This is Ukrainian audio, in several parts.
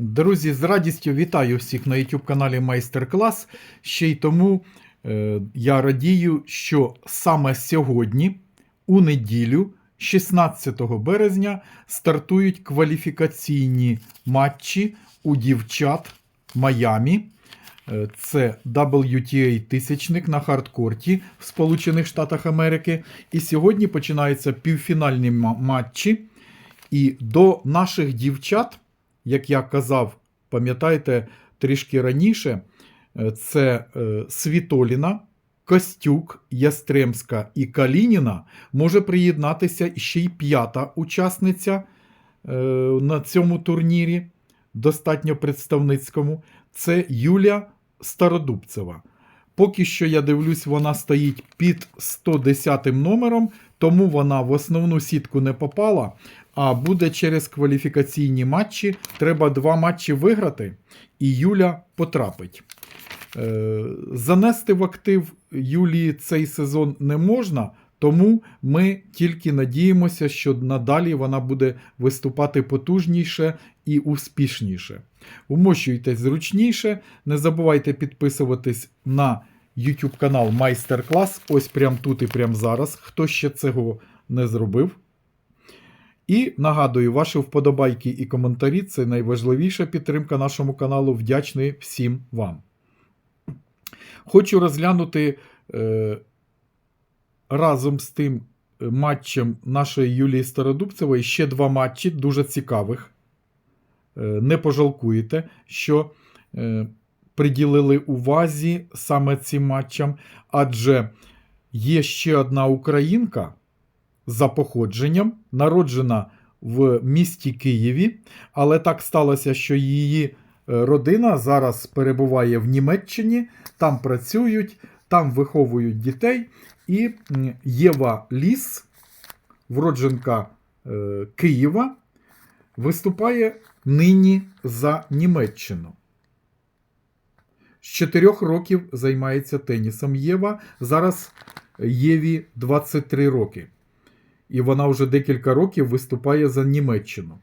Друзі, з радістю вітаю всіх на YouTube каналі Майстер-клас. Ще й тому е, я радію, що саме сьогодні, у неділю, 16 березня, стартують кваліфікаційні матчі у дівчат Майамі. Е, Це WTA тисячник на хардкорті в Сполучених Штатах Америки. І сьогодні починаються півфінальні матчі. І до наших дівчат, як я казав, пам'ятаєте, трішки раніше, е, це е, Світоліна, Костюк, Ястремська і Калініна може приєднатися ще й п'ята учасниця е, на цьому турнірі, достатньо представницькому. Це Юля Стародубцева. Поки що я дивлюсь, вона стоїть під 110 номером, тому вона в основну сітку не попала. А буде через кваліфікаційні матчі. Треба два матчі виграти, і Юля потрапить. Е, Занести в актив Юлії цей сезон не можна, тому ми тільки надіємося, що надалі вона буде виступати потужніше і успішніше. Умощуйтесь зручніше, не забувайте підписуватись на YouTube канал Майстер-клас. Ось прямо тут і прямо зараз. Хто ще цього не зробив. І нагадую, ваші вподобайки і коментарі це найважливіша підтримка нашому каналу. Вдячний всім вам. Хочу розглянути е, разом з тим е, матчем нашої Юлії Стародубцевої ще два матчі дуже цікавих. Е, не пожалкуєте, що е, приділили увазі саме цим матчам, адже є ще одна українка за походженням, народжена в місті Києві, але так сталося, що її е, родина зараз перебуває в Німеччині, там працюють, там виховують дітей. І Єва Ліс, вродженка е, Києва, виступає нині за Німеччину. З 4 років займається тенісом Єва. Зараз Єві 23 роки. І вона вже декілька років виступає за Німеччину.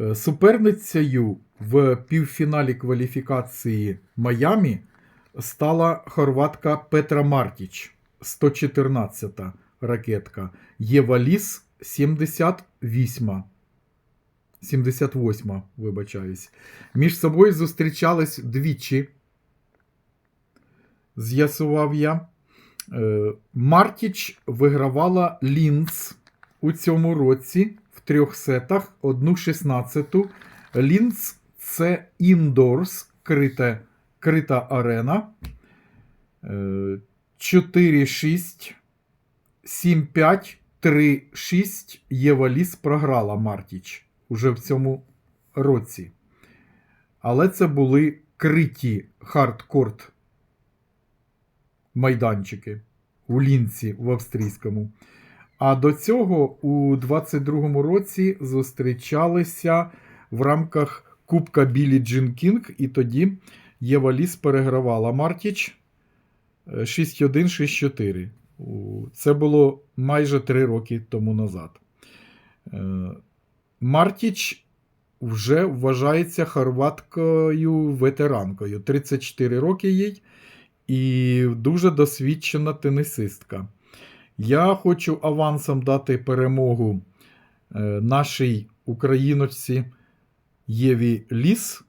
Е, Суперницею в півфіналі кваліфікації Майамі стала хорватка Петра Мартіч, 114-та ракетка. Єва Ліс 78. 78, вибачаюсь. Між собою зустрічались двічі. З'ясував я. Е, Мартіч вигравала Лінц у цьому році в трьох сетах, одну 16-ту. Лінц це індорс, крита, крита арена. Е, 4-6, 7-5, 3-6 Єва Ліс програла Мартіч уже в цьому році. Але це були криті хардкорт майданчики у Лінці в австрійському. А до цього у 22-му році зустрічалися в рамках Кубка Білі Джин Кінг, і тоді Єва Ліс перегравала Мартіч е, 6-1-6-4. Це було майже 3 роки тому назад. Е, Мартіч вже вважається хорваткою ветеранкою. 34 роки їй і дуже досвідчена тенісистка. Я хочу авансом дати перемогу е, нашій україночці Єві Ліс,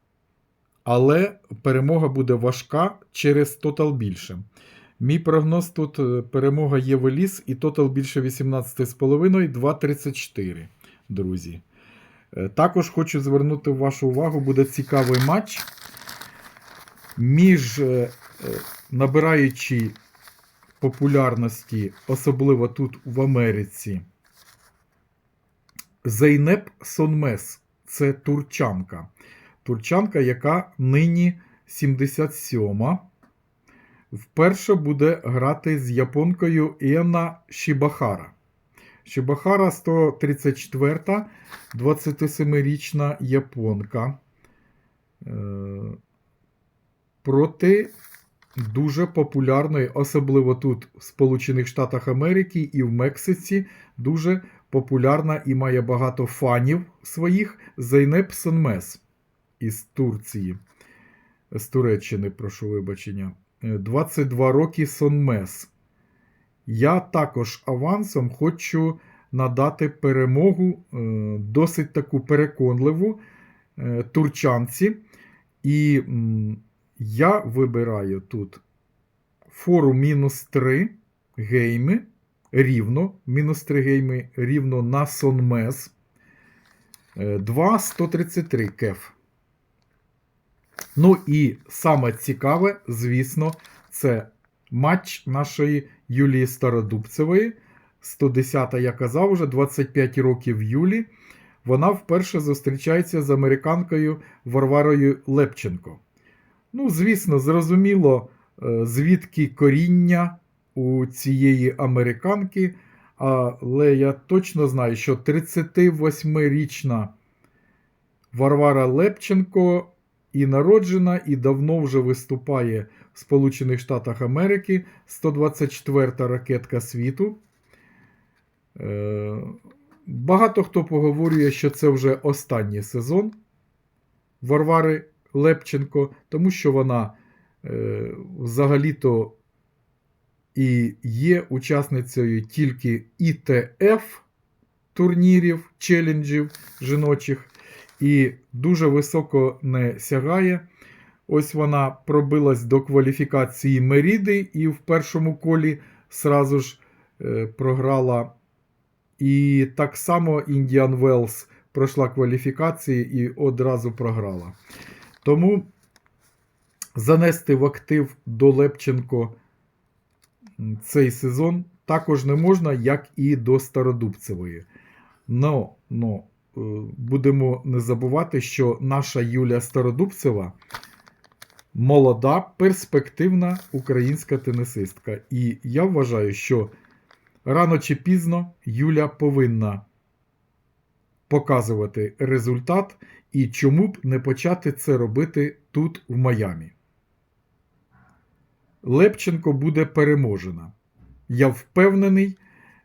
але перемога буде важка через тотал більше. Мій прогноз тут е, перемога Єви Ліс і тотал більше 18,5, 2,34, друзі. Е, Також хочу звернути вашу увагу, буде цікавий матч між набираючи популярності, особливо тут в Америці, Зейнеп Сонмес це турчанка. Турчанка, яка нині 77-ма. Вперше буде грати з японкою Ена Шібахара. Шібахара 134, 27-річна японка. Е, проти дуже популярної, особливо тут, в Сполучених Штатах Америки і в Мексиці, дуже популярна і має багато фанів своїх Зейнеп Сонмес із Турції. З Туреччини, прошу вибачення. Е, 22 роки Сонмес. Я також авансом хочу надати перемогу е, досить таку переконливу е, турчанці. І я вибираю тут фору мінус 3 гейми рівно, мінус 3 гейми рівно на Сонмес. 2 133 кеф. Ну і саме цікаве, звісно, це матч нашої Юлії Стародубцевої. 110-та, я казав уже 25 років Юлі. Вона вперше зустрічається з американкою Варварою Лепченко. Ну, звісно, зрозуміло, е, звідки коріння у цієї американки. Але я точно знаю, що 38-річна Варвара Лепченко і народжена, і давно вже виступає в Сполучених Штатах Америки 124-та ракетка світу. Е, Багато хто поговорює, що це вже останній сезон Варвари Лепченко, тому що вона е, взагалі-то і є учасницею тільки ІТФ турнірів, челенджів жіночих, і дуже високо не сягає. Ось вона пробилась до кваліфікації Меріди і в першому колі сразу ж е, програла. І так само Індіан Велс пройшла кваліфікації і одразу програла. Тому занести в актив до Лепченко цей сезон також не можна, як і до Стародубцевої. Но, но е, будемо не забувати, що наша Юлія Стародубцева молода, перспективна українська тенісистка. І я вважаю, що рано чи пізно Юля повинна показувати результат, і чому б не почати це робити тут, в Майамі. Лепченко буде переможена. Я впевнений,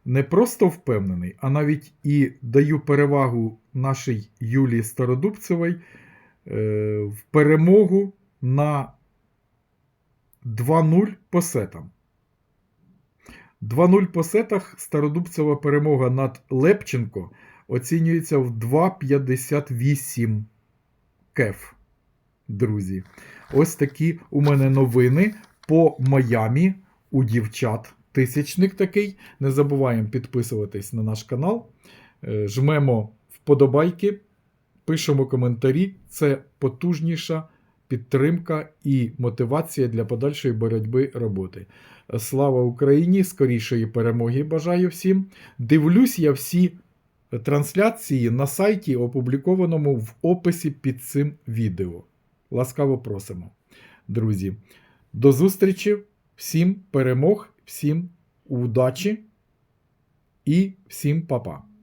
не просто впевнений, а навіть і даю перевагу нашій Юлії Стародубцевій е, в перемогу на 2-0 по сетам. 2-0 по сетах Стародубцева перемога над Лепченко оцінюється в 2,58 кеф. Друзі. Ось такі у мене новини по Майамі у дівчат. Тисячник такий. Не забуваємо підписуватись на наш канал. Е, Жмемо вподобайки, пишемо коментарі. Це потужніша підтримка і мотивація для подальшої боротьби роботи. Слава Україні! Скорішої перемоги бажаю всім. Дивлюсь я всі трансляції на сайті, опублікованому в описі під цим відео. Ласкаво просимо. Друзі, до зустрічі, всім перемог, всім удачі і всім па-па.